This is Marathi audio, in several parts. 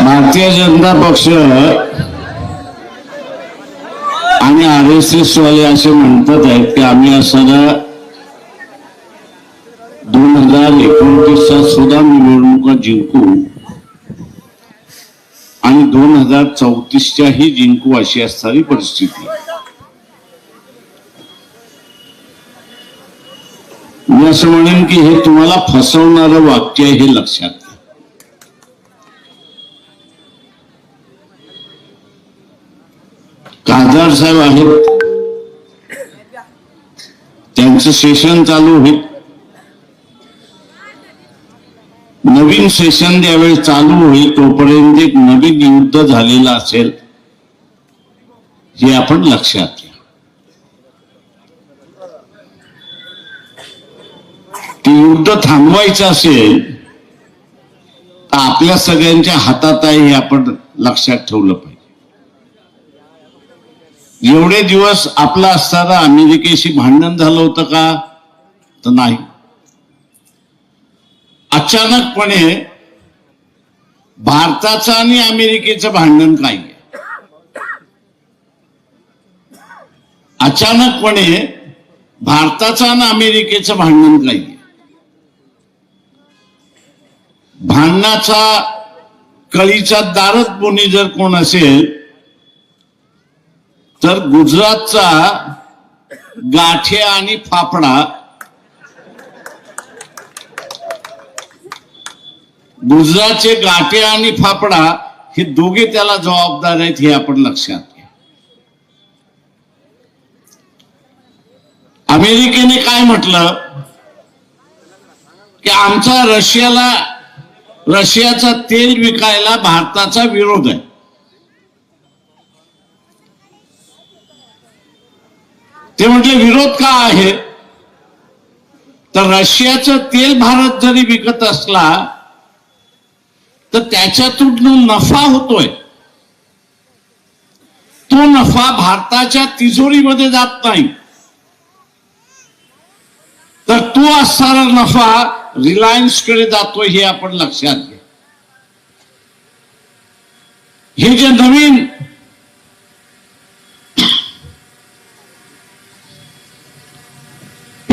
भारतीय जनता पक्ष आणि आर एस एस वाले असे म्हणतात आहेत की आम्ही असताना दोन हजार एकोणतीसच्या सुद्धा निवडणुका जिंकू आणि दोन हजार चौतीसच्याही जिंकू अशी असणारी परिस्थिती. मी असं म्हणेन की हे तुम्हाला फसवणारं वाक्य हे लक्षात खासदार साहेब आहेत. त्यांचं सेशन चालू होईल नवीन सेशन ज्यावेळेस चालू होईल तोपर्यंत एक नवीन युद्ध झालेलं असेल हे आपण लक्षात घ्या. ते युद्ध थांबवायचं असेल तर आपल्या सगळ्यांच्या हातात आहे हे आपण लक्षात ठेवलं पाहिजे. एवढे दिवस आपला असताना अमेरिकेशी भांडण झालं होतं का? तर नाही. अचानकपणे भारताचं आणि अमेरिकेचं भांडण काय अचानकपणे भारताचं आणि अमेरिकेचं भांडण काय भांडणाचा कळीचा दारच कोणी जर कोण असेल तर गुजरातचा गाठे आणि फाफडा गुजरातचे गाठे आणि फाफडा हे दोघे त्याला जबाबदार आहेत हे आपण लक्षात घ्या. अमेरिकेने काय म्हटलं? की आमचा रशियाला रशियाचा तेल विकायला भारताचा विरोध आहे. ते म्हटले विरोध का आहे? तर रशियाचं तेल भारत जरी विकत असला तर त्याच्यातून नफा होतोय तो नफा भारताच्या तिजोरीमध्ये जात नाही. तर तो असणारा नफा रिलायन्सकडे जातोय हे आपण लक्षात घ्या. हे जे नवीन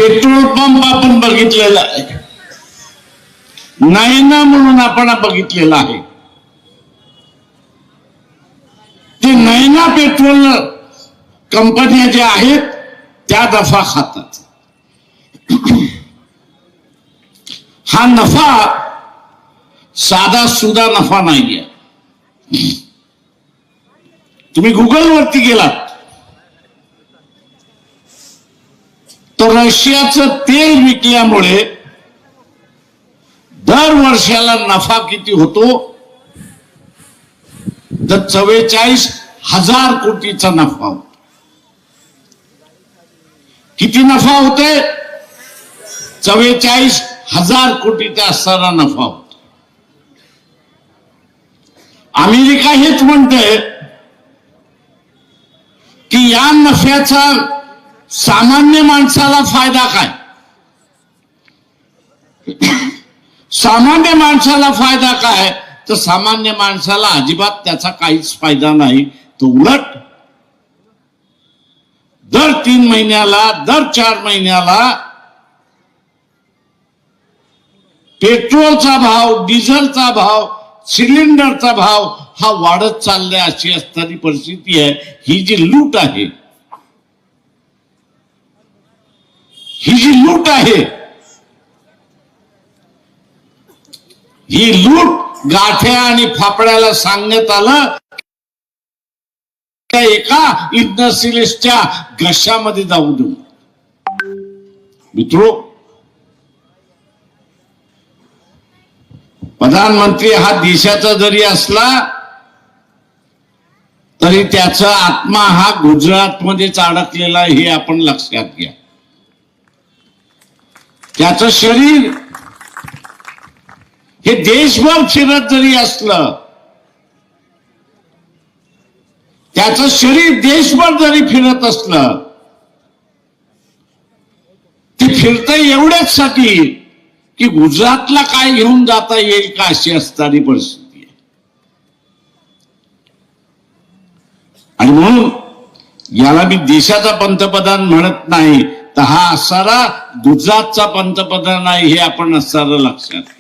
पेट्रोल पंप आपण बघितलेला आहे. नयना म्हणून आपण बघितलेला आहे. ते नयना पेट्रोल कंपन्या ज्या आहेत त्या नफा खातात. हा नफा साधा सुधा नफा नाहीये. तुम्ही गुगल वरती गेलात. तर रशियाचं तेल विकल्यामुळे दर वर्षाला नफा किती होतो? तर चव्वेचाळीस हजार कोटीचा नफा होतो. किती नफा होते चव्वेचाळीस हजार कोटीचा असणारा नफा होतो. अमेरिका हेच म्हणते की या नफ्याचा सामान्य माणसाला फायदा काय? सामान्य माणसाला फायदा काय? तर सामान्य माणसाला अजिबात त्याचा काहीच फायदा नाही. तो उलट दर तीन महिन्याला दर चार महिन्याला पेट्रोलचा भाव डिझेलचा भाव सिलेंडरचा भाव हा वाढत चाललाय अशी असणारी परिस्थिती आहे. ही जी लूट आहे ही जी लूट आहे ही लूट गाठ्या आणि फापड्याला सांगण्यात आलं त्या एका इंडस्ट्रियलिस्टच्या घशामध्ये जाऊ देऊ. मित्रो प्रधानमंत्री हा देशाचा जरी असला तरी त्याचा आत्मा हा गुजरातमध्येच अडकलेला आहे हे आपण लक्षात घ्या. त्याचं शरीर हे देशभर फिरत जरी असलं त्याचं शरीर देशभर जरी फिरत असलं ते फिरत एवढ्याच साठी की गुजरातला काय घेऊन जाता येईल का अशी असणारी परिस्थिती आहे. आणि म्हणून याला मी देशाचा पंतप्रधान म्हणत नाही तर हा असणारा गुजरातचा पंतप्रधान आहे हे आपण असणारं लक्षात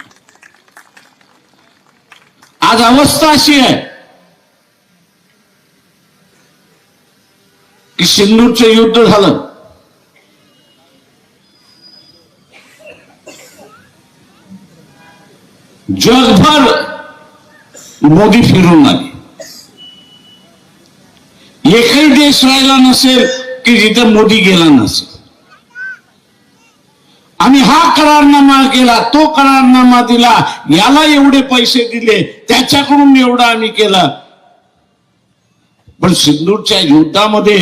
आज अवस्था अशी आहे की सिंदूरचं युद्ध झालं. जगभर मोदी फिरून आले. एकही देश राहिला नसेल की जिथे मोदी गेला नसेल. आणि हा करारनामा केला तो करारनामा दिला याला एवढे पैसे दिले त्याच्याकडून एवढं आम्ही केला. पण सिंधूरच्या युद्धामध्ये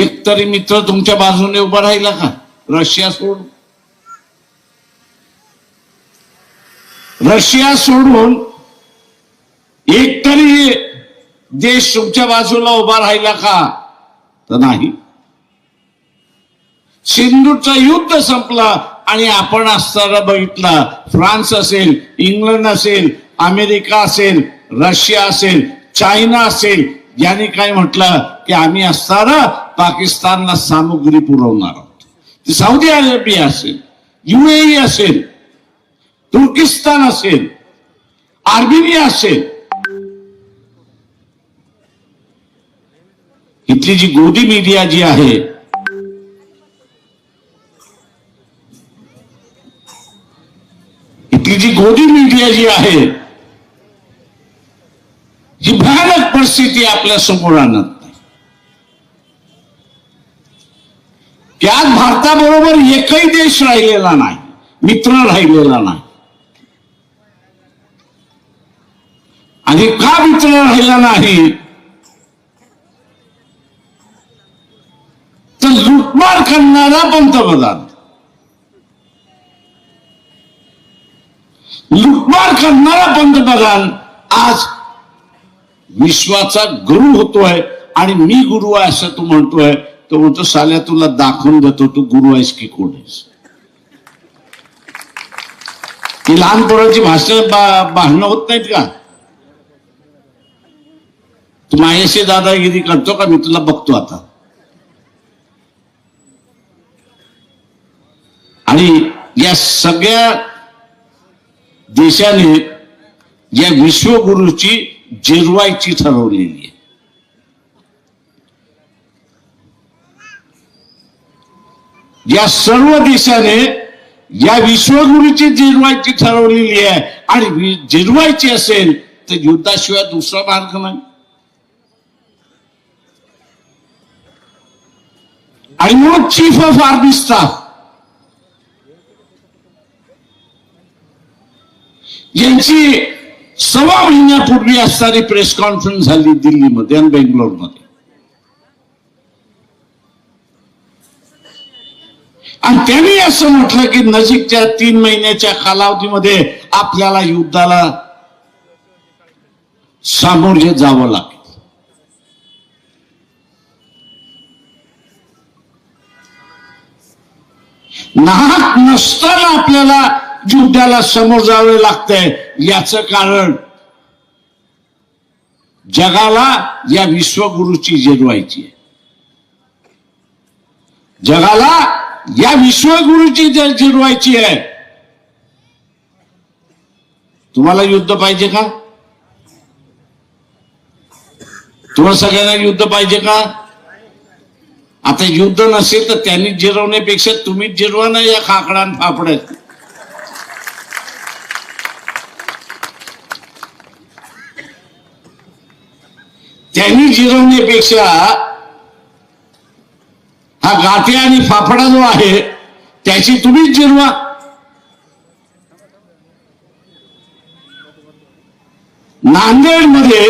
एक तरी मित्र तुमच्या बाजूने उभा राहिला का? रशिया सोडून. रशिया सोडून एक तरी देश तुमच्या बाजूला उभा राहिला का? तर नाही. सिंधूचं युद्ध संपलं आणि आपण असताना बघितला फ्रान्स असेल इंग्लंड असेल अमेरिका असेल रशिया असेल चायना असेल यांनी काय म्हटलं की आम्ही असताना पाकिस्तानला सामुग्री पुरवणार आहोत. ती सौदी अरेबिया असेल युएई असेल तुर्किस्तान असेल आर्मेनिया असेल. इथली जी गोदी मीडिया जी आहे मोदी मीडिया जी आहे जी भयानक परिस्थिती आपल्यासमोर आणत नाही. की आज भारताबरोबर एकही देश राहिलेला नाही मित्र राहिलेला नाही. आणि का मित्र राहिला नाही? तर लुटमार करणारा पंतप्रधान. लुटमार करणारा पंतप्रधान आज विश्वाचा गुरु होतोय आणि मी गुरु आहे असं तू म्हणतोय. तो म्हणतो साल्या तुला दाखवून देतो तू गुरु आहेस की कोण आहेस? ती लहान पोरांची भाषण भांडणं होत नाहीत का? तू माझ्याशी दादागिरी करतो का? मी तुला बघतो आता. आणि या सगळ्या देशाने या विश्वगुरूची जिरवायची ठरवलेली आहे. या सर्व देशाने या विश्वगुरूची जिरवायची ठरवलेली आहे. आणि जिरवायची असेल तर युद्धाशिवाय दुसरा मार्ग नाही. आणि म्हणून चीफ ऑफ आर्मी स्टाफ यांची सव्वा महिन्यापूर्वी असणारी प्रेस कॉन्फरन्स झाली दिल्लीमध्ये आणि बेंगलोरमध्ये. आणि त्यांनी असं म्हटलं की नजीकच्या तीन महिन्याच्या कालावधीमध्ये आपल्याला युद्धाला सामोरे जावं लागेल. नाहक नसताना आपल्याला युद्धाला समोर जावे लागतंय याच कारण जगाला या विश्वगुरूची जिरवायची आहे. जगाला या विश्वगुरूची जर जिरवायची आहे तुम्हाला युद्ध पाहिजे का? तुम्हाला सगळ्यांना युद्ध पाहिजे का? आता युद्ध नसेल तर त्यांनी जिरवण्यापेक्षा तुम्हीच जिरवा ना या खाकडान फापड्यात. त्यांनी जिरवण्यापेक्षा हा गाठी आणि फाफडा जो आहे त्याची तुम्हीच जिरवा. नांदेडमध्ये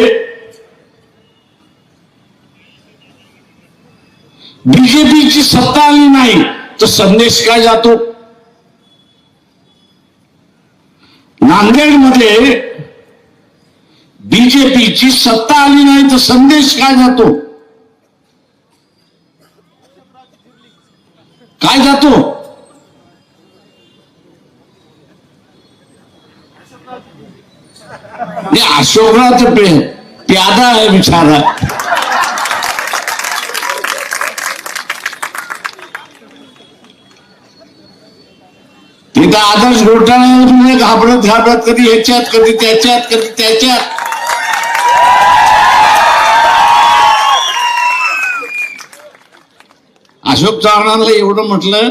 बीजेपीची सत्ता आली नाही तर संदेश काय जातो? नांदेडमध्ये बीजेपीची सत्ता आली नाही तर संदेश काय जातो? काय जातो? अशोकराच प्यादा आहे विचारा तिथं आदर्श घोटाळा घाबरत घाबरत कधी ह्याच्यात कधी त्याच्यात कधी त्याच्यात. अशोक चव्हाणांना एवढं म्हटलं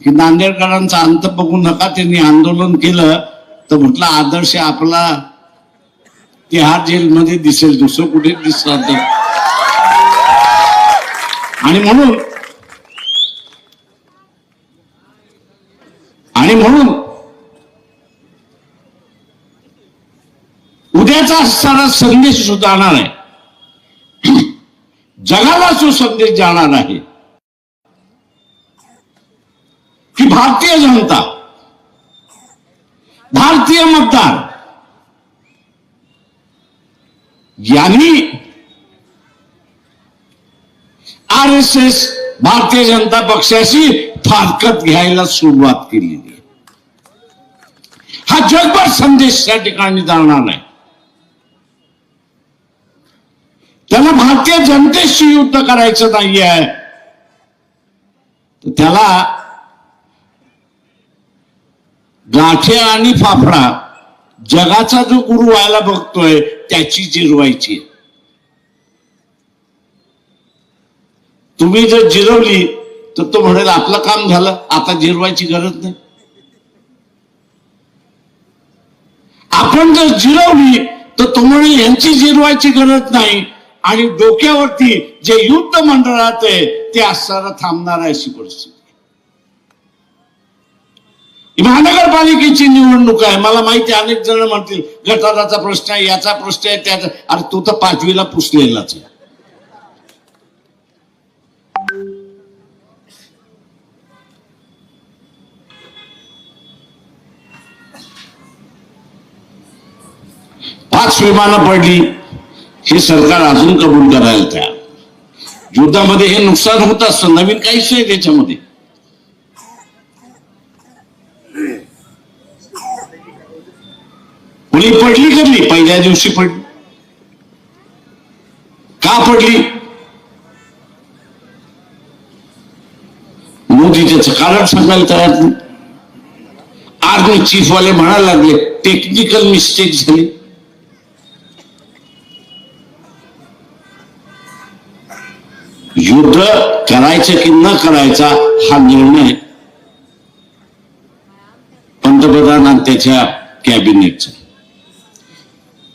की नांदेडकरांचा अंत बघू नका त्यांनी आंदोलन केलं. तर म्हटलं आदर्श आपला तिहार जेलमध्ये दिसेल दुसरं कुठे दिसणार नाही. आणि म्हणून आणि म्हणून उद्याचा असणारा संदेश सुद्धा आणणार आहे जगाला जो संदेश जाणार आहे की भारतीय जनता भारतीय मतदार यांनी R S S Bharatiya Janata पक्षाशी फारकत घ्यायला सुरुवात केलेली. हा जगभर संदेश त्या ठिकाणी जाणार नाही. त्याला भारतीय जनतेशी युद्ध करायचं नाही आहे त्याला गाठ्या आणि फाफडा. जगाचा जो गुरु व्हायला बघतोय त्याची जिरवायची. तुम्ही जर जिरवली तर तो म्हणेल आपलं काम झालं आता जिरवायची गरज नाही. आपण जर जिरवली तर तो म्हणेल यांची जिरवायची गरज नाही. आणि डोक्यावरती जे युद्ध मंडळात आहे ते असताना थांबणार आहे अशी परिस्थिती. महानगरपालिकेची निवडणूक आहे. मला माहिती आहे, अनेक जण म्हणतील गटाराचा प्रश्न आहे याचा प्रश्न आहे त्याचा अरे तू तर पाचवीला पुसलेलाच आहे. पाच विमानं पडली हे सरकार अजून कबूल करायला तयार. युद्धामध्ये हे नुकसान होत असतं. नवीन काहीच नाही त्याच्यामध्ये. कुणी पडली कधी पहिल्या दिवशी पडली. का पडली? मोदी त्याचं कारण सांगायला तयार नाही. आर्मी चीफ वाले म्हणायला लागले टेक्निकल मिस्टेक झाली. युद्ध करायचं की न करायचा हा निर्णय पंतप्रधान आणि त्याच्या कॅबिनेटचा.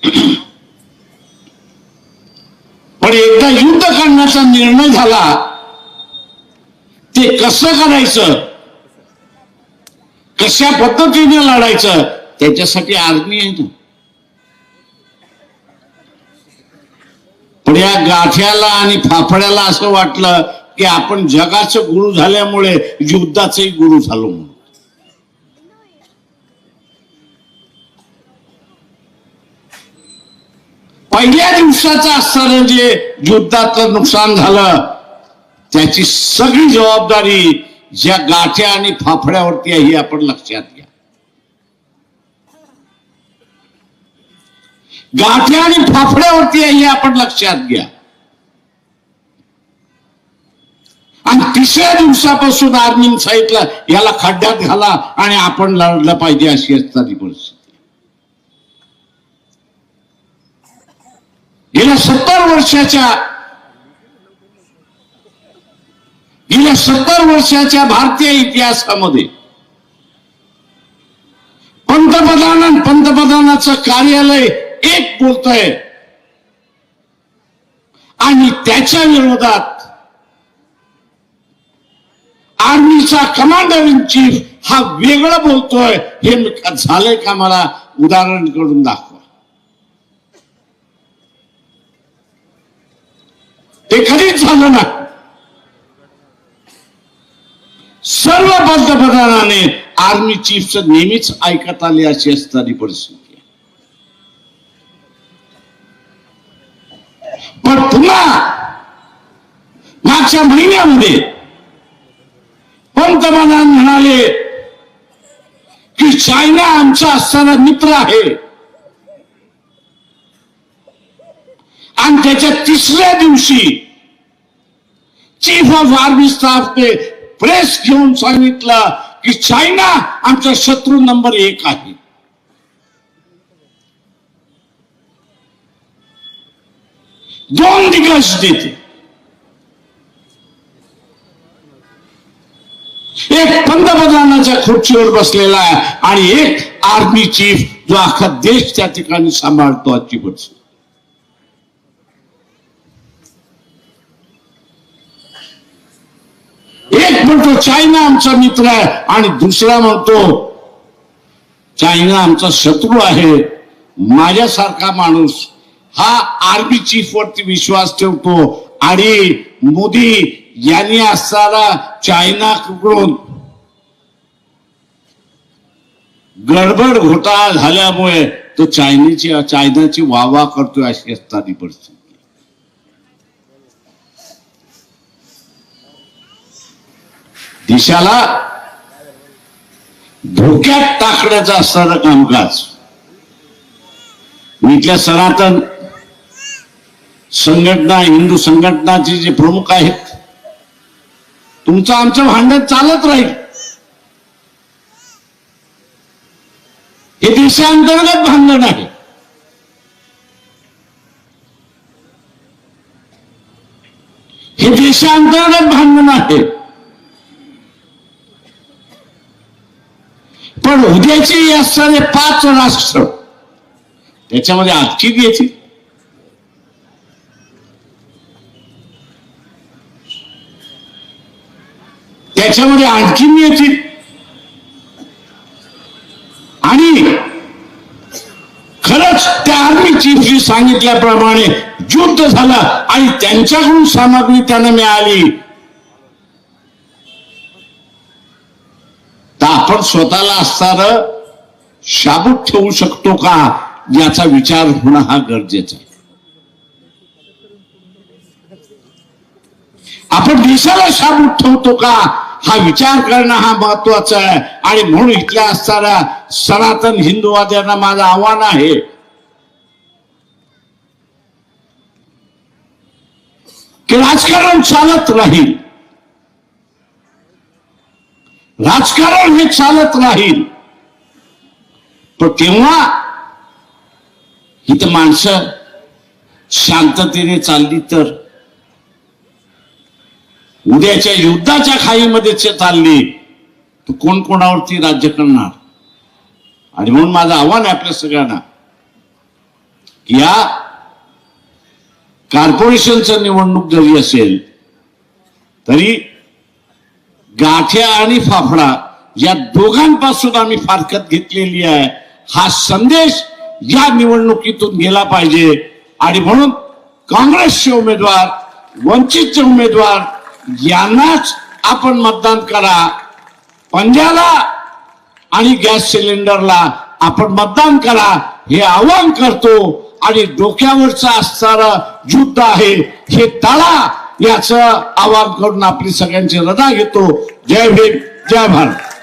पण एकदा युद्ध करण्याचा निर्णय झाला ते कसं करायचं? कशा पद्धतीने लढायचं? त्याच्यासाठी आर्मी आहे ना. पण या गाठ्याला आणि फाफड्याला असं वाटलं की आपण जगाचं गुरु झाल्यामुळे युद्धाचंही गुरु झालो म्हणून. पहिल्या दिवसाचं असताना जे युद्धातलं नुकसान झालं त्याची सगळी जबाबदारी ज्या गाठ्या आणि फाफड्यावरती आहे ही आपण लक्षात घ्या. गाठ्या आणि फाफड्यावरती आहे हे आपण लक्षात घ्या. आणि तिसऱ्या दिवसापासून आर्मीन सांगितलं याला खड्ड्यात घाला आणि आपण लढलं पाहिजे अशी असणारी परिस्थिती गेल्या सत्तर वर्षाच्या गेल्या सत्तर वर्षाच्या भारतीय इतिहासामध्ये पंतप्रधान पंतप्रधानाचं कार्यालय एक बोलतोय आणि त्याच्या विरोधात आर्मीचा कमांडर इन चीफ हा वेगळं बोलतोय हे झालंय का मला उदाहरण करून दाखव. ते कधीच झालं ना. सर्व पंतप्रधानाने आर्मी चीफ नेहमीच ऐकत आले अशी असणारी परिस्थिती पण पुन्हा मागच्या महिन्यामध्ये पंतप्रधान म्हणाले की चायना आमचा असणारा मित्र आहे. आणि त्याच्या तिसऱ्या दिवशी चीफ ऑफ आर्मी स्टाफने प्रेस घेऊन सांगितलं की चायना आमचा शत्रू नंबर एक आहे. दोन दिग्गज देते. एक पंतप्रधानाच्या खुर्चीवर बसलेला आहे आणि एक आर्मी चीफ जो अख्खा देश त्या ठिकाणी सांभाळतो आजची एक म्हणतो चायना आमचा मित्र आहे. आणि दुसरा म्हणतो चायना आमचा शत्रू आहे. माझ्यासारखा माणूस हा आर्मी चीफ वरती विश्वास ठेवतो. आणि मोदी यांनी असताना चायनाकडून गडबड घोटाळा झाल्यामुळे तो चायनीची चायनाची वावा करतोय अशी असताना परिस्थिती. देशाला धोक्यात टाकण्याचं असणारं कामकाज. मी इथल्या सनातन संघटना हिंदू संघटनाचे जे प्रमुख आहेत तुमचं आमचं भांडण चालत राहील. हे देशांतर्गत भांडण आहे. हे देशांतर्गत भांडण आहे. पण उद्याची असणारे पाच राष्ट्र. त्याच्यामध्ये आजची घ्यायची त्याच्यामध्ये आणखीन यायची आणि खरंच त्या आर्मी चीफशी सांगितल्याप्रमाणे युद्ध झालं आणि त्यांच्याकडून सामग्री त्यांना मिळाली. आपण स्वतःला असणार शाबूत ठेवू शकतो का याचा विचार होणं हा गरजेचा आहे. आपण देशाला शाबूत ठेवतो का हा विचार करणं हा महत्त्वाचा आहे. आणि म्हणून इथल्या असणाऱ्या सनातन हिंदूवाद्यांना माझं आव्हान आहे. की राजकारण चालत राहील. राजकारण हे चालत राहील. पण तेव्हा इथं माणसं शांततेने चालली तर उद्याच्या युद्धाच्या खाईमध्ये चालली तर कोण कोणावरती राज्य करणार? आणि म्हणून माझं आव्हान आहे आपल्या सगळ्यांना की या कॉर्पोरेशनचं निवडणूक जरी असेल तरी गाठ्या आणि फाफडा या दोघांपासून आम्ही फारकत घेतलेली आहे. हा संदेश या निवडणुकीतून गेला पाहिजे. आणि म्हणून काँग्रेसचे उमेदवार वंचितचे उमेदवार यांनाच आपण मतदान करा. पंजाला आणि गॅस सिलेंडरला आपण मतदान करा हे आवाहन करतो. आणि डोक्यावरचा असणारं युद्ध आहे. हे टाळा याचं आवाहन करून आपली सगळ्यांची रजा घेतो. जय भीम जय भारत.